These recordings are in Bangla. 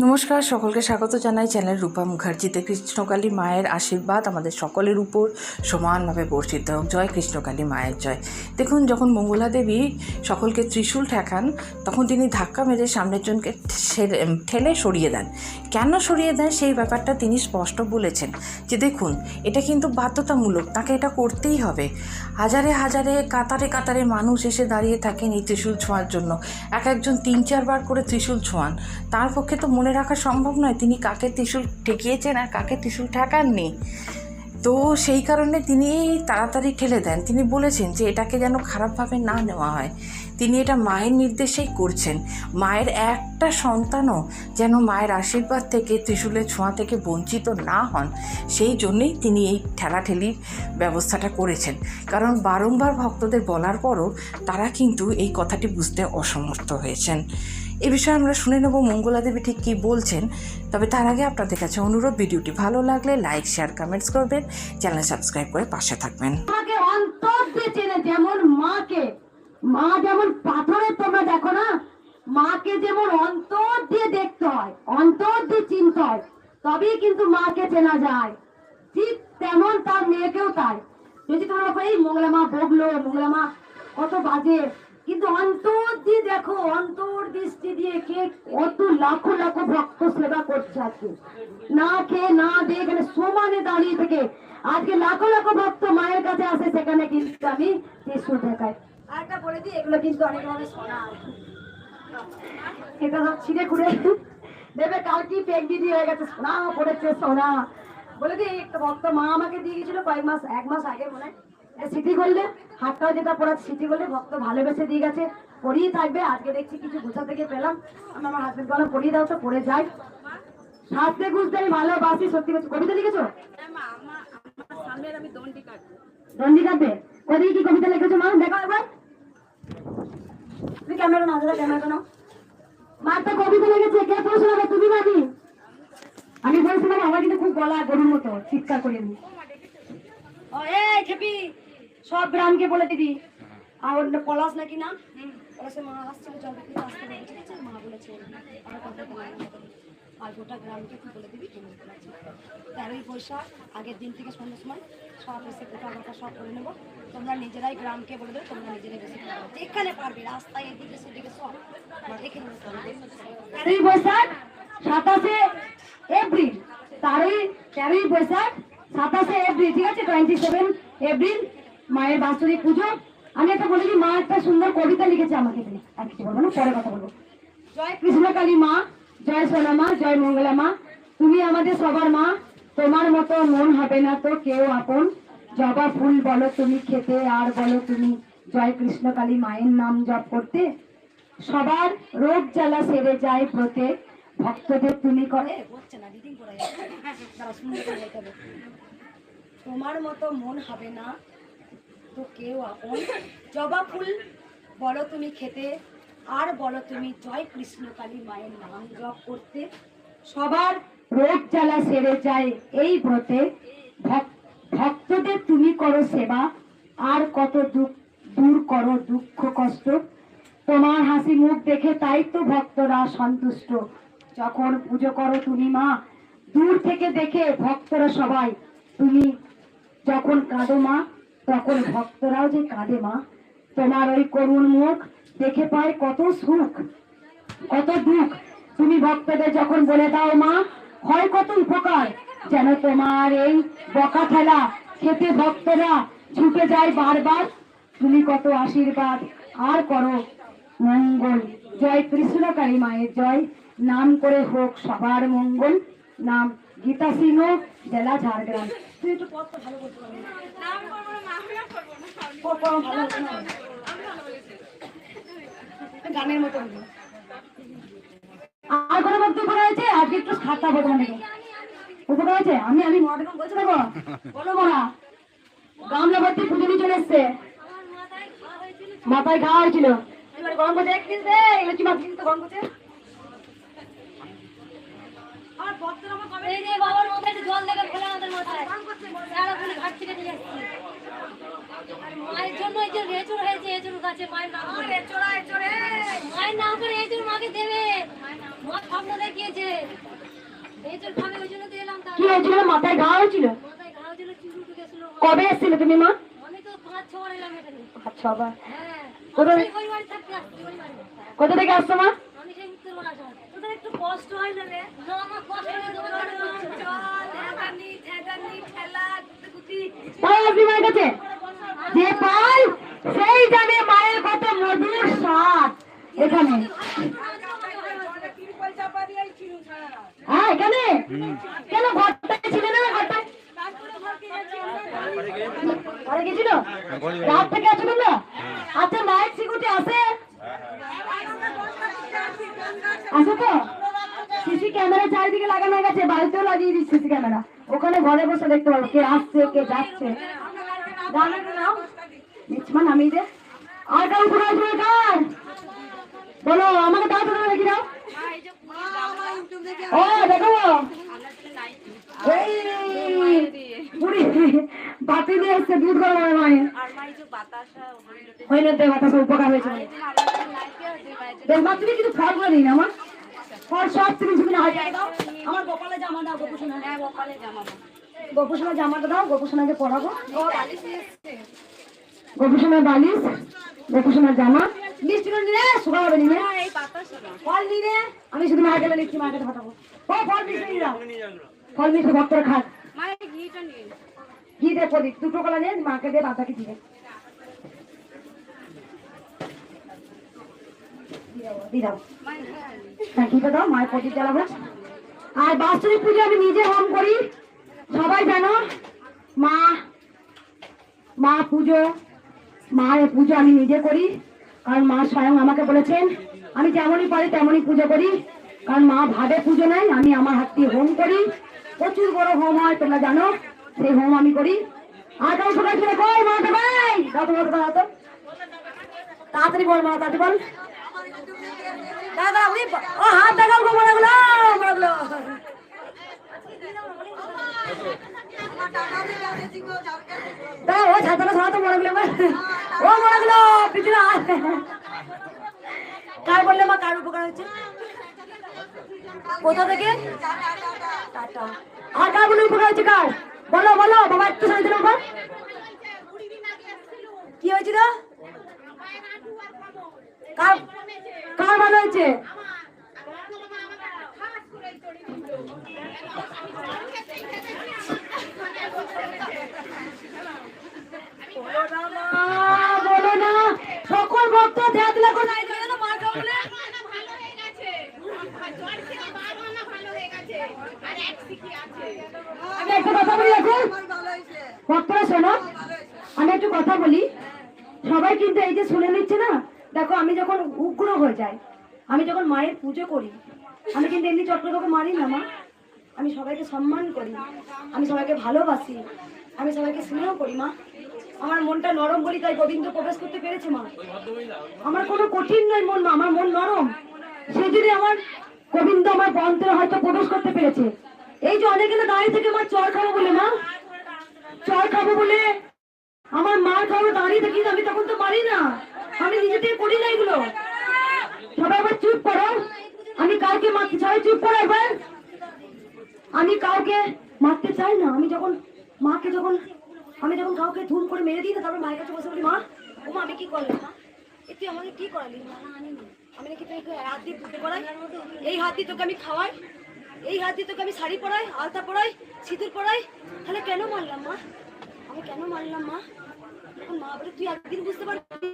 নমস্কার, সকলকে স্বাগত জানাই চ্যানেল রূপা মুখার্জিতে। কৃষ্ণকালী মায়ের আশীর্বাদ আমাদের সকলের উপর সমানভাবে বর্ষিত হোক। জয় কৃষ্ণকালী মায়ের জয়। দেখুন, যখন মঙ্গলা দেবী সকলকে ত্রিশূল ঠেকান, তখন তিনি ধাক্কা মেরে সামনের জনকে ঠেলে- সরিয়ে দেন। কেন সরিয়ে দেন সেই ব্যাপারটা তিনি স্পষ্ট বলেছেন যে দেখুন, এটা কিন্তু বাধ্যতামূলক, তাকে এটা করতেই হবে। হাজারে হাজারে, কাতারে কাতারে মানুষ এসে দাঁড়িয়ে থাকেন এই ত্রিশূল ছোঁয়ার জন্য। এক একজন তিন চারবার করে ত্রিশূল ছোঁয়ান। তার পক্ষে তো মনে রাখা সম্ভব নয় তিনি কাকে ত্রিশূল ঠেকিয়েছেন আর কাকে ত্রিশূল ঠেকাননি। তো সেই কারণে তিনি তাড়াতাড়ি ঠেলে দেন। তিনি বলেছেন যে এটাকে যেন খারাপভাবে না নেওয়া হয়। তিনি এটা মায়ের নির্দেশেই করছেন। মায়ের একটা সন্তানও যেন মায়ের আশীর্বাদ থেকে ত্রিশূলের ছোঁয়া থেকে বঞ্চিত না হন, সেই জন্যেই তিনি এই ঠেলাঠেলির ব্যবস্থাটা করেছেন। কারণ বারংবার ভক্তদের বলার পরও তারা কিন্তু এই কথাটি বুঝতে অসমর্থ হয়েছেন। এ বিষয়ে আমরা শুনে নেব মঙ্গলা দেবী ঠিক কী বলছেন। তবে তার আগে আপনাদের কাছে অনুরোধ, ভিডিওটি ভালো লাগলে লাইক শেয়ার কমেন্টস করবেন। চ্যানেল সাবস্ক্রাইব করে পাশে থাকবেন। অন্তর দিয়ে চেনে যেমন মাকে, মা যেমন পাথরে তোমরা দেখো না, মাকে যেমন অন্তর দিয়ে দেখতে হয়, অন্তর দিয়ে চিনতে হয়, তবেই কিন্তু মাকে চেনা যায়। ঠিক তেমন তার মেয়েকেও তাই। যদি তোমরা এই মঙ্গলা মা বগলো মঙ্গলা মা কত বাজে কিন্তু অন্তর দিয়ে দেখো অন্তর দৃষ্টি দিয়ে কে কত লাখো লাখো ভক্ত সেবা করছে আজকে। না খেয়ে না দিয়ে এখানে সমানে দাঁড়িয়ে থেকে আজকে লাখো লাখো ভক্ত মায়ের কাছে আসে সেখানে কিন্তু আমি ত্রিশুল দেখাই। আরেকটা বলে দিই এগুলো কিন্তু অনেক ধরনের সোনা এটা সব ছিঁড়ে খুঁড়ে দেবে কালকে পেক দিদি হয়ে গেছে সোনা পড়েছে সোনা বলে দিই একটা ভক্ত মা আমাকে দিয়ে গেছিল কয়েক মাস এক মাস আগে মনে হয়। স্মৃতি করলে হাতটাও যেটা পড়া স্মৃতি করলে ভক্ত ভালোবেসে দিয়ে গেছে পড়িয়ে থাকবে। আজকে দেখছি কিছু গোছা থেকে পেলাম। আমি আমার হাজবেন্ড বলো পড়িয়ে দাও তো পড়ে যাই। সাজতে গুজতে আমি ভালোবাসি সত্যি বলছি। কবিতা লিখেছো? দণ্ডি কাটবে। ওদিকে কি কবিতা লিখেছো মা? দেখো একবার। তুমি ক্যামেরা না ক্যামেরা কেন মা একটা কবিতা লিখেছে কে পড়ছো না তুমি নাকি? আমি বলছিলাম আমার কিন্তু খুব গলা গরুর মতো চিৎকার করে দিই। ও এই খেপি! সব গ্রামকে বলে দিবি। আর পলাশ নাকি না? পলাশের মা আসছিল জল দেখতে আসতে মা বলেছে, আর কথা। আর গোটা গ্রামকে তুই বলে দিবি? তেরোই বৈশাখ, আগের দিন থেকে সন্ধ্যের সময় সব এসে গোটা গোটা সব করে নেব। তোমরা নিজেরাই গ্রামকে বলে দেবে, তোমরা নিজেরাই বেশি যেখানে পারবে, রাস্তায় এদিকে সেদিকে সব তেরোই বৈশাখ, সাতাশে এপ্রিল। তেরোই তেরোই বৈশাখ, সাতাশে এপ্রিল, ঠিক আছে? টোয়েন্টি সেভেন এপ্রিল মায়ের বাৎসরিক পুজো। আমি একটা বলি মা একটা সুন্দর কবিতা লিখেছে আমাকে দিয়ে আর কিছু বলব না, পরে কথা বলব। জয় কৃষ্ণকালী মা, জয় সোনা মা, জয় মঙ্গলা মা। তুমি আমাদের সবার মা, তোমার মতো মন হবে না তো কেউ আপন। জবা ফুল বলো তুমি খেতে, আর বলো তুমি জয় কৃষ্ণকালী মায়ের নাম জপ করতে। সবার রোগ জ্বালা সেরে যায় ব্রতে। ভক্তদের তুমি করে। তোমার মতো মন হবে না তো কেউ আপন। জবা ফুল বলো তুমি খেতে, আর বলো তুমি জয় কৃষ্ণ কালী মায়ের নাম জপ করতে। সবার রোগ জ্বালা সেরে যায় এই ব্রতে। ভক্তদের তুমি করো সেবা, আর কত দূর করো দুঃখ কষ্ট। তোমার হাসি মুখ দেখে তাই তো ভক্তরা সন্তুষ্ট। যখন পুজো করো তুমি মা, দূর থেকে দেখে ভক্তরা সবাই। তুমি যখন কাঁদো মা তখন ভক্তরাও যে কাঁদে মা, তোমার ওই করুণ মুখ দেখে পায় কত সুখ, কত দুঃখ। তুমি ভক্তদের যখন বলে দাও মা, হয় কত উপকার, যেন তোমার এই বকা ঠেলা খেতে ভক্তরা ছুটে যায় বারবার। তুমি কত আশীর্বাদ, আর করো মঙ্গল। জয় কৃষ্ণকালী মায়ের জয়। নাম করে হোক সবার মঙ্গল। নাম গীতা সিংহ জেলা ঝাড়গ্রাম। তুই একটু পথটা ভালো করতে পারবি। গানের মতো। আর কোনো বক্তব্য রয়েছে? আজকে একটু খাতা বোধ উপকার হয়েছে আমি আমি মহাদেব বলতে পারব বলো মোরা গামলা ভর্তি পুজো নিয়ে চলে এসছে। মাথায় ঘা হয়েছিল। গরম করছে এক মিনিট রে এগুলো কি মাথা কিন্তু গরম করছে। এই যে বাবার মাথায় একটু জল দেবে ফেলে আমাদের মাথায়। সারা ফুলে ঘাট থেকে নিয়ে আসছি। মায়ের জন্য এই যে রেচুর হয়েছে এচুর গাছে মায়ের নাম করে। মায়ের নাম করে এচুর মাকে দেবে। মা স্বপ্ন দেখিয়েছে। হয়েছিল? মাথায় ঘা হয়েছিল? মাথায় ঘা হয়েছিল চুল উঠে কবে এসেছিলে তুমি মা? আমি তো পাঁচ ছ বার এলাম এখানে। বাবা হ্যাঁ। কোথা থেকে আসছো মা আমি সেই উত্তর বারাসাত তোদের একটু কষ্ট হয় না রে? না মায়ের কাছে মায়ের মধুর স্বাদ এখানে। হ্যাঁ এখানে? কেন ঘরটায় না ঘরটায়? ঘরে গেছিল? রাত তোমরা? আচ্ছা নাইট সিকিউরিটি আছে? আছে তো? সিসি ক্যামেরা চারিদিকে লাগানো গেছে, বাড়িতেও লাগিয়ে দিচ্ছি সিসি ক্যামেরা। ওখানে ঘরে বসে দেখতে পারব কে আসছে, কে যাচ্ছে। নামিয়ে দে আর কার বলো, আমাকে দাও তো দেখি দাও। ও, দেখো। উপকার হয়েছে। তুমি কিন্তু ফলগুলো নিই না আমার ফল সব দাও। আমার গোপালের জামা দাও গোপুসোনা হ্যাঁ জামা জামাটা দাও গোপুসোনাকে পরাবো। গোপুসোনার বালিশ গোপুসোনার জামা। নিলে শুকা হবে নিলে। ফল নিলে আমি শুধু মার্কেটে নিচ্ছি মার্কেটে পাঠাবো ও ফল মিষ্টি নিয়ে যাও। ফল মিষ্টি ভক্তরা খাক। ঘি দে প্রদীপ দুটো কলা নিয়ে মাকে দিয়ে বাঁধাকে দিবে দিয়ে। হ্যাঁ ঘিটা দাও মায়ের প্রদীপ আর বাৎসরিক পুজো আমি নিজে হোম করি। সবাই জানো, মা মা পুজো, মায়ের পুজো আমি নিজে করি। কারণ মা স্বয়ং আমাকে বলেছেন, আমি যেমনই পারি তেমনই পুজো করি। কারণ মা ভাবে পুজো নেয় আমি আমার হাত দিয়ে হোম করি। প্রচুর বড় হোম হয়, তোমরা জানো, সেই হোম আমি করি। আর কেউ সবাই ছিল কই মা তো ভাই তাড়াতাড়ি বল মা, তাড়াতাড়ি বল। দাদা উনি ও, হাত দেখাও গো বড়গুলো বড়গুলো। দাও ও ছাতাটা ছাতা বড়গুলো ও, বড়গুলো, পিছনে আয়। কার বললে মা, কার উপকার হচ্ছে কোথা থেকে? টাটা। আর কার বলে উপকার হচ্ছে কার? বলো বলো, বাবা, একটু শুনে দিলাম কি হয়েছিল কার কার ভালো হয়েছে বলো না সকল ভক্ত দেয়া দিলা করে নাই দিলে না মার খাওয়া বলে আমি একটা কথা বলি এখন? ভক্তরা শোনো আমি একটু কথা বলি। সবাই কিন্তু এই যে শুনে নিচ্ছে না দেখো, আমি যখন উগ্র হয়ে যাই, আমি যখন মায়ের পুজো করি, আমি কিন্তু এমনি চট মারি না, মা। আমি সবাইকে সম্মান করি, আমি সবাইকে ভালোবাসি, আমি সবাইকে স্নেহ করি, মা। আমার মনটা নরম বলি, তাই গোবিন্দ প্রবেশ করতে পেরেছে, মা। আমার কোনো কঠিন নয় মন, মা, আমার মন নরম। সেই জন্য আমার গোবিন্দ আমার বন্ত্রে হয়তো প্রবেশ করতে পেরেছে। এই যে অনেকে দাঁড়িয়ে থেকে মা চর খাব বলে, মা। চর খাব বলে আমার মার খাব দাঁড়িয়ে থাকি আমি তখন তো পারি না। আমি নিজে করি না এগুলো। সবাই আবার চুপ করো। আমি কাউকে মারতে সবাই চুপ করো এবার আমি কাউকে মারতে চাই না। আমি যখন মাকে যখন আমি যখন কাউকে ধুম করে মেরে দিই না তারপর মায়ের কাছে বসে বলি, মা, ও মা, আমি কি করলাম, মা? তুই আমাকে কি করালি। আমি নাকি তোকে হাত দিয়ে পুজো করাই এই হাত দিয়ে তোকে আমি খাওয়াই। এই হাত দিয়ে তোকে আমি শাড়ি পরাই, আলতা পরাই, সিঁদুর পরাই। তাহলে কেন মারলাম, মা? আমি কেন মারলাম, মা? এখন মা বলে তুই একদিন বুঝতে পারবি?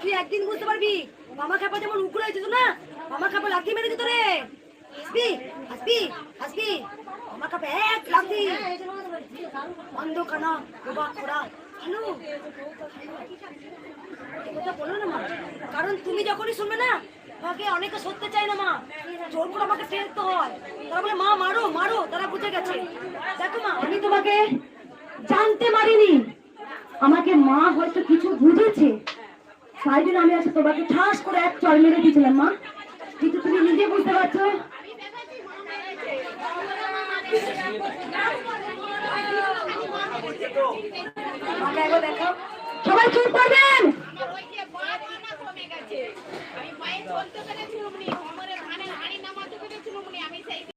তুই একদিন বুঝতে পারবি, মামা খাপা যেমন হয়েছে না? মামা খাপা লাথি মেরে দিত রে। আসবি আসবি আসবি মামা খাপা এক লাথি। বন্ধ কানা বাবা খোড়া হ্যালো কথা বলো না মা। কারণ তুমি যখনই শুনবে না, আমাকে অনেকে সত্যি চাই না মা। জোর করে আমাকে টেনতে হয়। তারা বলে, মা, মারো মারো। তারা বুঝে গেছে। দেখো মা, আমি তোমাকে জানতে পারিনি আমাকে মা হয়তো কিছু বুঝেছে। তাই জন্য আমি আজকে তোমাকে ঠাস করে এক চর মেরে দিয়েছিলাম মা। কিন্তু তুমি নিজে বুঝতে পারছ? সবাই চুপ করবেন!